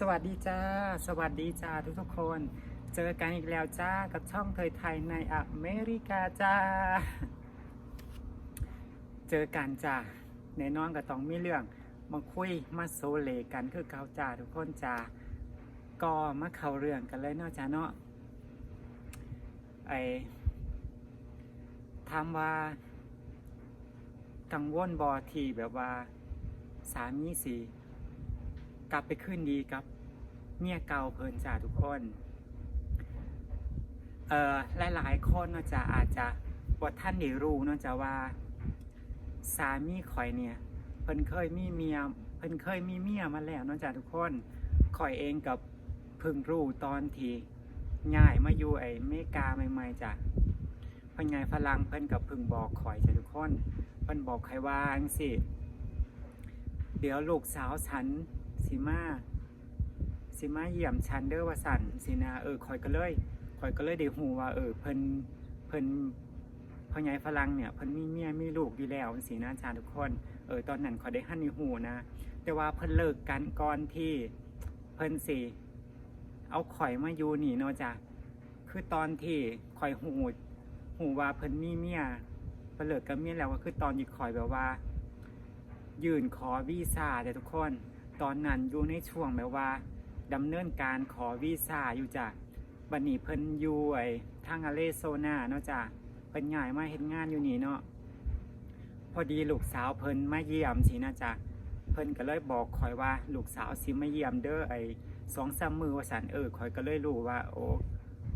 สวัสดีจ้า สวัสดีจ้าทุกทุกคน เจอกันอีกแล้วจ้ากับช่องเทยไทยในอเมริกาจ้า เจอกันจ้าในน้องก็ต้องมีเรื่องมาคุยมาโซเลกันคือเกาจ้าทุกคนจ้าก็มาเข้าเรื่องกันเลยเนาะจ้าเนาะไอถามว่ากังวลบอที่แบบว่าสามีสี กลับไปขึ้นดีกับเมียเก่าเพิ่นจ้าทุกคนเอ่อหลายๆคนเนาะจ้าอาจจะบ่ท่านได้รู้เนาะจ้าว่า สามีข่อยเนี่ยเพิ่นเคยมีเมียเพิ่นเคยมีเมียมาแล้วเนาะจ้าทุกคนข่อยเองกับเพิ่งรู้ตอนที่ย้ายมาอยู่ไอ้เมกาใหม่ๆจ้ะเพิ่นไงฝรั่งเพิ่นกับเพิ่งบอกข่อยจ้ะทุกคนเพิ่นบอกข่อยว่าจังซี่เดี๋ยวลูกสาวฉัน สิมาสิมาเยี่ยมฉันเดอว่าสันสินะเออคอยก็เลยคอยก็เลยได้หูว่าเออเพิ่นเพิ่นพ่อใหญ่ฝรั่งเนี่ยเพิ่นมีเมียมีลูกอยู่แล้วสินะจาทุกคนเออตอนนั้นขอยได้หันในหูนะ แต่ว่าเพิ่นเลิกกันก่อนที่เพิ่นสิเอาข่อยมาอยู่นี่เนาะจ้ะคือตอนที่ข่อยหูหูว่าเพิ่นมีเมียเพิ่นเลิกกับเมียแล้วก็คือตอนที่ข่อยแบบว่า ยื่นขอวีซ่าแต่ทุกคน ตอนนั้นอยู่ในช่วงแบบว่าดำเนินการขอวีซ่าอยู่จ้ะบัดนี้เพิ่นอยู่ไอ้ทางอาเลโซนาเนาะจ้ะเพิ่นย้ายมาเฮ็ดงานอยู่นี่เนาะพอดีลูกสาวเพิ่นมาเยี่ยมสินะจ๊ะเพิ่นก็เลยบอกข่อยว่าลูกสาวสิมาเยี่ยมเด้อไอ้สองสามมือว่าสันเออข่อยก็เลยรู้ว่า โอ้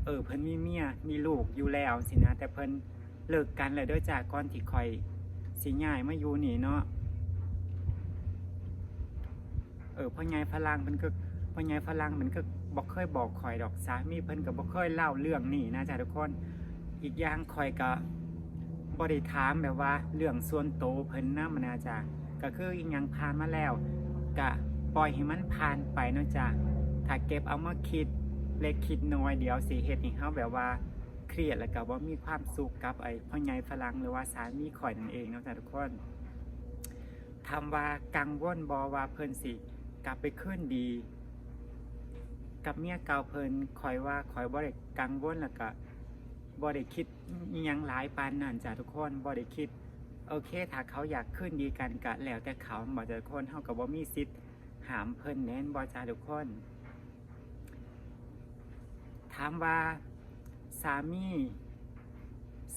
เออเพิ่นมีเมียมีลูกอยู่แล้วสินะ แต่เพิ่นเลิกกันแล้วเด้อจ้ะก่อนที่ข่อยสิย้ายมาอยู่นี่เนาะ เออพ่อใหญ่ฝรั่งมันก็พ่อใหญ่ฝรั่งมันก็บอกเคยบอกข่อยดอกสามีเพิ่นก็บอกเคยเล่าเรื่องนี้นะจ๊ะทุกคนอีกอย่างข่อยก็บ่ได้ถามแบบว่าเรื่องส่วนโตวเพิ่นนำนะจ๊ะก็คืออีกอย่างผ่านมาแล้วก็ปล่อยให้มันผ่านไปนะจ๊ะถ้าเก็บเอามาคิดเล็กคิดน้อยเดี๋ยวสิเฮ็ดให้เฮาแบบว่าเครียดแล้วก็บ่ามีความสุขกับไอ้พ่อใหญ่ฝรั่งหรือว่าสามีข่อยนั่นเองนะจ๊ะทุกคนทำว่ากังวลบอว่าเพิ่นสิ กลับไปขึ้นดี กับเมียเก่าเพิ่นคอยว่าคอยบ่ได้กังวลแล้วก็บ่ได้คิดยังหลายปานนั่นจ้ะทุกคนบ่ได้คิด โอเค ถ้าเขาอยากขึ้นดีกันก็แล้วแต่เขาบ่จ้ะทุกคนเฮาก็บ่มีสิทธิ์หามเพิ่นแน่นบ่จ้ะทุกคน ถามว่าสามี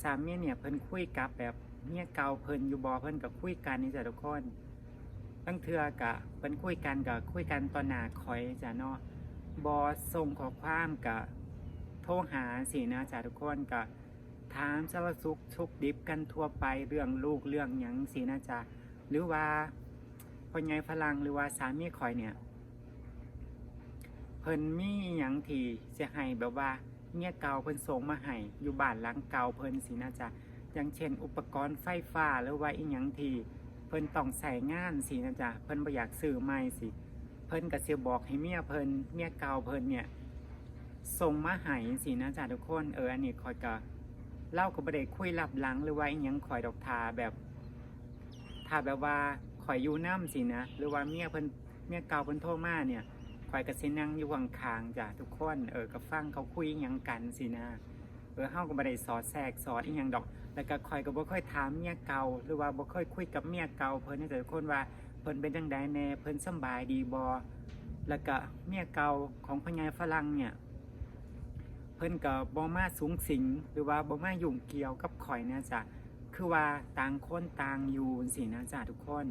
สามีเนี่ยเพิ่นคุยกับแบบเมียเก่าเพิ่นอยู่บ่เพิ่นก็คุยกันนี่จ้ะทุกคน ตั้งเทื่อกะเพิ่นคุยกันก็คุยกันตอนหนาคอยจ้ะเนาะบ่ส่งข้อความก็โทรหาสินะจ้ะทุกคนก็ถามสารสุขทุกดิบกันทั่วไปเรื่องลูกเรื่องหยังสินะจ๊ะหรือว่าพ่อใหญ่ฝรั่งหรือว่าสามีคอยเนี่ยเพิ่นมีหยังที่จะให้แบบว่าเมียเก่าเพิ่นส่งมาให้อยู่บ้านหลังเก่าเพิ่นสินะจ๊ะอย่างเช่น อุปกรณ์ไฟฟ้าหรือว่าอีหยังที่ เพิ่นต้องใส่งานสินะจ๊ะเพิ่นบ่อยากซื้อใหม่สิ เพิ่นก็สิบอกให้เมียเพิ่นเมียเก่าเพิ่นเนี่ยส่งมาให้สินะจ๊ะทุกคนเอออันนี้คอยก็เล่าก็บ่ได้คุยลับหลังหรือว่าอีหยังคอยดอกทาแบบถ้าแบบว่าคอยอยู่น้ำสินะหรือว่าเมียเพิ่นเมียเก่าเพิ่นโทรมาเนี่ยคอยก็สินั่งอยู่ข้างๆจ้ะทุกคนเออก็ฟังเขาคุยอีหยังกันสินะเออเฮาก็บ่ได้สอดแทรกสอนอีหยังดอก แล้วก็คอยก็บ่ค่อยถามเมียเก่า หรือว่าบ่ค่อยคุยกับเมียเก่า เพิ่นให้แต่คนว่าเพิ่นเป็นจังไดแน่เพิ่นสบายดีบ่แล้วก็เมียเก่าของพ่อใหญ่ฝรั่งเนี่ยเพิ่นก็บ่มาสูงสิงหรือว่าบ่มายุ่งเกี่ยวกับข่อยนะจ๊ะคือว่าต่างคนต่างอยู่สินะจ๊ะทุกคน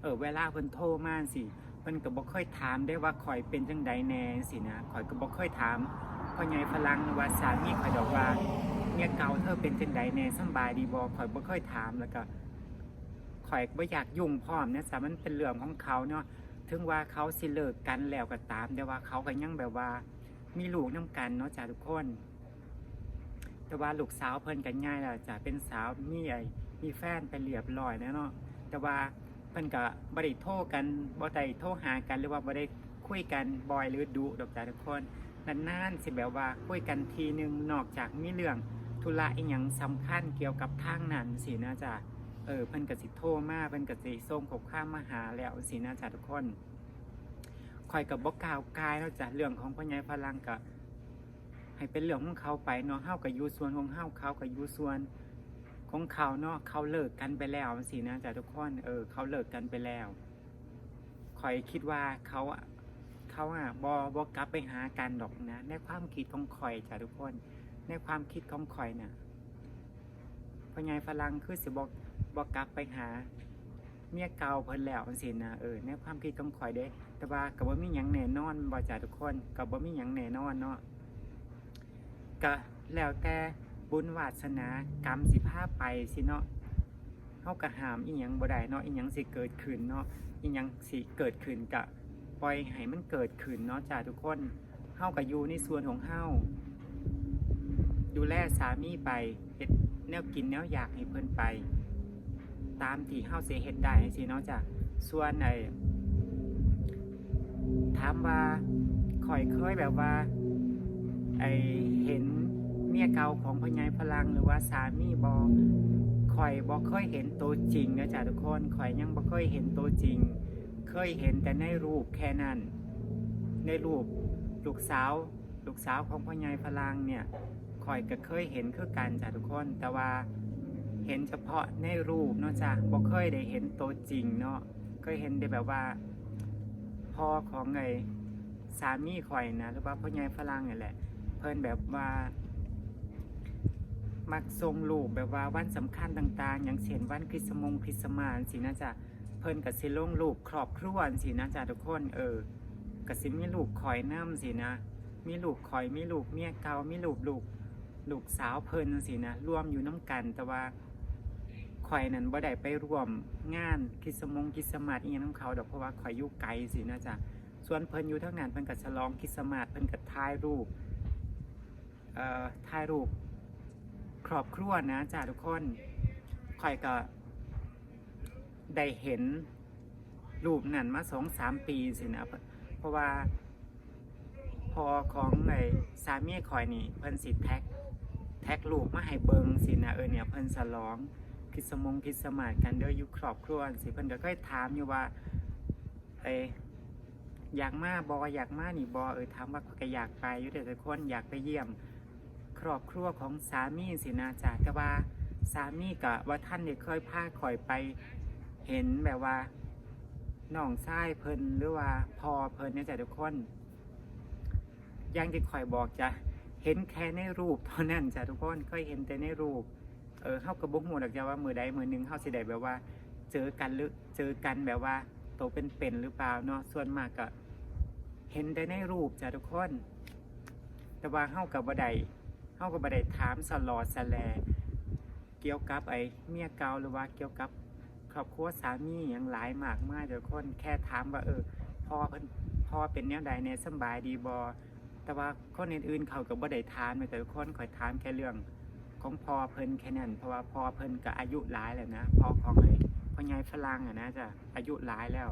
เออเวลาเพิ่นโทรมาสิเพิ่นก็บ่ค่อยถามได้ว่าข่อยเป็นจังไดแน่สินะข่อยก็บ่ค่อยถามพ่อใหญ่ฝรั่งว่าสามีข่อยดอกว่า เมียเก่าเธอเป็นจังใดแน่สำบายดีบ่ข่อยบ่เคยถามแล้วก็ข่อยบ่อยากยุ่งพร้อมนะสามันเป็นเรื่องของเขาเนาะถึงว่าเขาสิเลิกกันแล้วก็ตาม แต่ว่าเขาก็ยังแบบว่า มีลูกนํกันเนาะจ้าทุกคน แต่ว่าลูกสาวเพิ่นกันง่ายแล้วจ้ะเป็นสาวมีไอ้มีแฟนไปเรียบร้อยแล้วเนาะแต่ว่าเพิ่นก็บ่ได้โทรกันบ่ได้โทรหากันหรือว่าบ่ได้คุยกันบ่อยหรือดุดอกจ้าทุกคนนานๆสิแบบว่าคุยกันทีนึงนอกจากมีเรื่อง ธุระอีหยังสำคัญเกี่ยวกับทางนั้นสินะจ๊ะเออเพิ่นกสิโทรมาเพิ่นกสิส่งข้อความมาหาแล้วสินะจ๊ะทุกคนคอยกับบ่กล่าวกายเนาะจ้ะเรื่องของพ่อใหญ่พลังก็ให้เป็นเรื่องของเขาไปเนาะเฮากับยูส่วนของเฮาเขากับยูส่วนของเขาเนาะเขาเลิกกันไปแล้วสินะจ้ะทุกคนเออเขาเลิกกันไปแล้วคอยคิดว่าเขาอะเขาอะบ่บ่กลับไปหากันดอกนะในความคิดของคอยจ้ะทุกคน ในความคิดของคอยน่ะพ่อใหญ่พลังคือสิบอกบอกกลับไปหา เมียเก่าเพิ่นแล้วจังซี่นะเออในความคิดของข่อยเด้ แต่ว่าก็บ่มีหยังแน่นอนบ่จ้ะทุกคนก็บ่มีหยังแน่นอนเนาะก็แล้วแต่บุญวาสนากรรมสิพาไปสิเนาะเฮาก็ห้ามอีหยังบ่ได้เนาะอีหยังสิเกิดขึ้นเนาะอีหยังสิเกิดขึ้นก็ปล่อยให้มันเกิดขึ้นเนาะจ้ะทุกคนเฮาก็อยู่ในส่วนของเฮา สามีไปเฮ็ดแนวกินแนวอยากให้เพิ่นไป ตามที่เฮาสิเฮ็ดได้สิเนาะจ้ะส่วนไอ้ถามว่าข่อยเคยแบบว่าไอเห็นเมียเก่าของพ่อใหญ่พลังหรือว่าสามีบอข่อยบ่เคยเห็นตัวจริงนะจ๊ะทุกคนข่อยยังบ่เคยเห็นตัวจริง เคยเห็นแต่ในรูปแค่นั้น ในรูปลูกสาว ลูกสาวของพ่อใหญ่พลังเนี่ย ข่อยก็เคยเห็นคือกันจ้ะทุกคน แต่ว่าเห็นเฉพาะในรูปเนาะจ้ะบ่เคยได้เห็นตัวจริงเนาะเคยเห็นได้แบบว่าพ่อของไงสามีข่อยนะหรือว่าพ่อใหญ่ฝรั่งนี่แหละ เพิ่นแบบว่า มักทรงรูปแบบว่าวันสำคัญต่างๆ อย่างเช่นวันคริสต์มงคริสต์มาสสินะจ๊ะเพิ่นก็สิลงรูปครอบครัวสินะจ๊ะทุกคนเออก็สิมีรูปข่อยน้ำสินะ มีลูกข่อยมีลูกเมียเก่ามีลูกลูก ลูกสาวเพิ่นสินะรวมอยู่น้ำกัน แต่ว่าข่อยนั้นบ่ได้ไปร่วมงานคิสมงคิสมาสอีหยังนำเขาดอกเพราะว่าข่อยอยู่ไกลสินะจ๊ะส่วนเพิ่นอยู่ทางนั้นเพิ่นก็ฉลองคิสมาสเพิ่นก็ถ่ายรูปเอ่อถ่ายรูปครอบครัวนะจ้ะทุกคนข่อยก็ได้เห็นรูปนั้นมาสองสามปีสินะเพราะเพราะว่าพอของไอ้สามีข่อยนี่เพิ่นสิแท็ก แท็กรูปมาให้เบิงสินะเออเนี่ยเพิ่นฉลองคริสมงคริสมาสกันเด้ออยู่ครอบครัวสิเพิ่นก็เคยถามอยู่ว่าเออยากมาบออยากมานี่บอเออถามว่าก็อยากไปอยู่แต่ทุกคนอยากไปเยี่ยม ครอบครัวของสามีสินะจ๊ะแต่ว่าสามีกะว่าท่านเนี่ยเคยพาข่อยไปเห็นแบบว่าน้องชายเพิ่นหรือว่าพ่อเพิ่นเนี่ยจ้ะทุกคนยังที่ข่อยบอกจ้ะ เห็นแค่ในรูปเท่านั้นจ้ะทุกคนเคยเห็นแต่ในรูป เออเฮากับบ่ฮู้ดอกจ้ะว่ามือใดมือหนึ่งเฮาสิได้แบบว่า เจอกันหรือเจอกันแบบว่าโตเป็นเป็นหรือเปล่าเนาะส่วนมากก็เห็นได้ในรูปจ้ะทุกคน แต่ว่าเฮากับบ่ได้เฮากับบ่ได้ถามสลอดสแล เกี่ยวกับไอ้เมียเกาหรือว่าเกี่ยวกับครอบครัวสามีหยังหลายมากมายเดี๋ยวคนแค่ถามว่าเออพ่อเพิ่นพ่อเป็นแนวใดแน่สบายดีบ่ แต่ว่าคนอื่นๆเขาก็บ่ได้ถามแต่คนคอยถามแค่เรื่อง ของพ่อเพิ่นแค่นั้นเพราะว่าพ่อเพิ่นก็อายุหลายแล้วนะพ่อของไอ้พ่อใหญ่ฝรั่งอะนะจ้ะอายุหลายแล้ว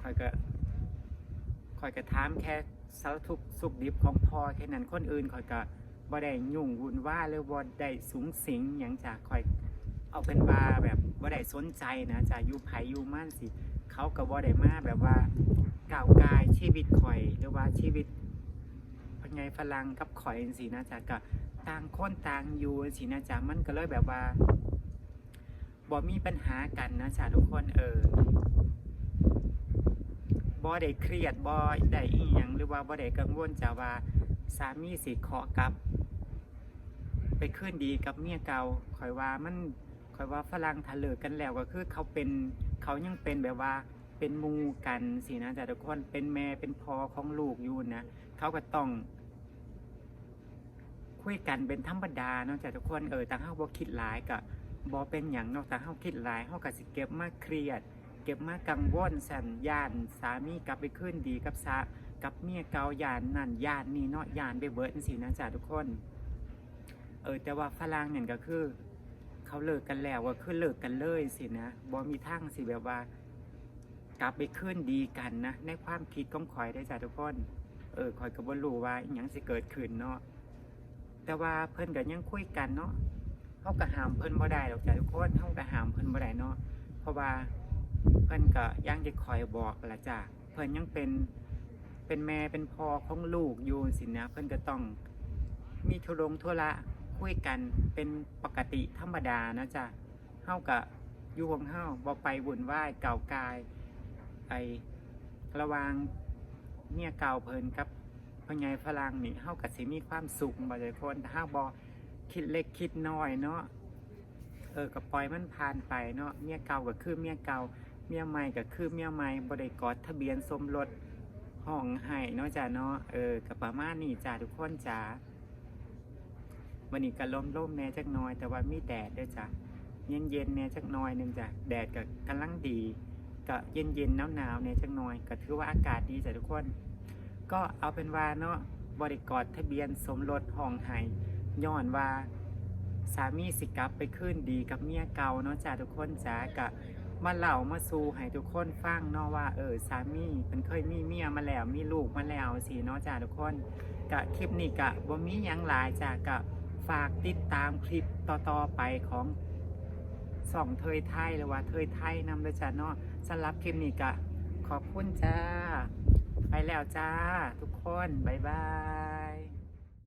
คอยก็คอยก็ถามแค่สารทุกข์สุขดิบของพ่อแค่นั้นคนอื่นคอยก็บ่ได้ยุ่งวุ่นว่าหรือบ่ได้สูงสิงหยังจากคอยเอาเป็นว่าแบบบ่ได้สนใจนะจะอยู่ไผอยู่มั่นสิเขาก็บ่ได้มาแบบว่าก้าวกายชีวิตข่อยหรือว่าชีวิต พ่อใหญ่ฝรั่งกับข่อยจังซี่นะจ๊ะก็ต่างคนต่างอยู่สินะจ๊ะมันก็เลยแบบว่าบ่มีปัญหากันนะจ๊ะทุกคนเออบ่ได้เครียดบ่ได้อีหยังหรือว่าบ่ได้กังวลจ้ะว่าสามีสิขอกับ ไปคืนดีกับเมียเก่าข่อยว่ามันข่อยว่าฝรั่งทะเลกันแล้วก็คือเขาเป็นเขายังเป็นแบบว่าเป็นมูกันสินะจ๊ะทุกคนเป็นแม่เป็นพ่อของลูกอยู่นะเขาก็ต้อง คุยกันเป็นธรรมดาเนาะจ้ะทุกคนเออต่างเฮาบ่คิดหลายก็บ่เป็นหยังเนาะต่เฮาคิดหลายเฮาก็สิเก็บมาเครียด เก็บมากังวลสั่นย่านสามีกลับไปคืนดีกับสากับเมียเก่าย่านนั่นย่านนี่เนาะย่านไปเบิดจังซี่นะจ้ะทุกคน เออแต่ว่าฝรั่งนั่นก็คือ เขาเลิกกันแล้วก็คือเลิกกันเลยสินะบ่มีทางสิแบบว่า กลับไปคืนดีกันนะในความคิดของข่อยได้จ้ะทุกคน เออข่อยก็บ่รู้ว่าอิหยังสิเกิดขึ้นเนาะ แต่ว่าเพิ่นก็ยังคุยกันเนาะเฮาก็ห้ามเพิ่นบ่ได้ดอกจ้ะทุกคนเฮาก็ห้ามเพิ่นบ่ได้เนาะเพราะว่าเพิ่นก็ยังจะคอยบอกละจ้ะเพิ่นยังเป็นเป็นแม่เป็นพ่อของลูกอยู่สินะเพิ่นก็ต้องมีทุรงทุระคุยกันเป็นปกติธรรมดานะจ๊ะเฮากับอยู่ของเฮาบ่ไปวุ่นวายเก่ากายไอระวางเนี่ยเก่าเพิ่นกับ พ่อใหญ่ฝรั่งนี่เฮากับสิมีความสุขบ่ได้คนถ้าบ่คิดเล็กคิดน้อยเนาะเออก็ปล่อยมันผ่านไปเนาะเมียเก่าก็คือเมียเก่าเมียใหม่ก็คือเมียใหม่บ่ได้กอดทะเบียนสมรสห้องให้เนาะจ้ะเนาะเออกับประมาณนี้จ้ะทุกคนจ้าวันนี้ก็ลมลมแน่จักน่อย แต่ว่ามีแดดด้วยจ้ะเย็นเย็นๆแน่จักน่อยหนึงจ้ะแดดก็กำลังดีก็เย็นเย็นหนาวหนาวๆแน่จักน่อย ก็ถือว่าอากาศดีจ้ะทุกคน ก็เอาเป็นว่าเนาะบริกอดทะเบียนสมรสห้องให้ย้อนว่าสามีสิกลับไปขึ้นดีกับเมียเก่าเนาะจ้ะทุกคนจ้ากะมาเล่ามาสู่ให้ทุกคนฟังเนาะว่าเออสามีมันเคยมีเมียมาแล้วมีลูกมาแล้วสิเนาะจ้าทุกคนกะคลิปนี้กะบ่มีหยังหลายจ้ากะฝากติดตามคลิปต่อๆไปของสองเทยไทยหรือว่าเทยไทยนำเลยจ้าเนาะสำหรับคลิปนี้กะขอบคุณจ้า ไปแล้วจ้า ทุกคน บ๊ายบาย